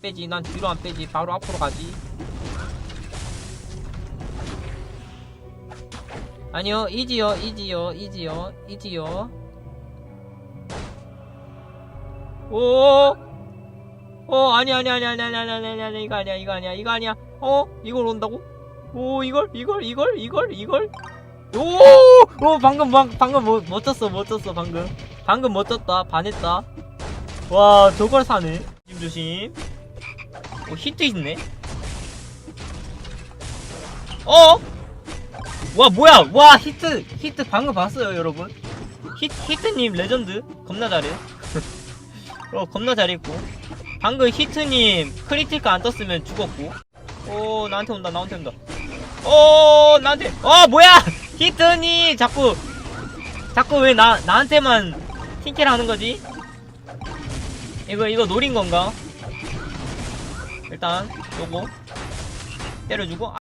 빼지 난 뒤로 안 빼지 바로 앞으로 가지 아니요 이지요 이지요 이지요 이지요 오 어, 아니, 아니, 아니, 아니, 아니, 아니, 아니, 아니, 아니, 이거 아니야, 이거 아니야, 이거 아니야. 어, 이걸 온다고? 오, 이걸, 이걸, 이걸, 이걸, 이걸. 오, 오, 방금, 방, 방금 뭐, 멋졌어, 멋졌어, 방금. 방금 멋졌다, 반했다. 와, 저걸 사네. 조심, 조심. 오, 히트 있네. 어? 와, 뭐야, 와, 히트, 히트 방금 봤어요, 여러분. 히트, 히트님 레전드. 겁나 잘해. 어, 겁나 잘했고. 방금 히트님 크리티크 안 떴으면 죽었고. 오, 나한테 온다, 나한테 온다. 오, 나한테, 어, 뭐야! 히트님! 자꾸, 자꾸 왜 나, 나한테만 팅킬 하는 거지? 이거, 이거 노린 건가? 일단, 요거. 때려주고.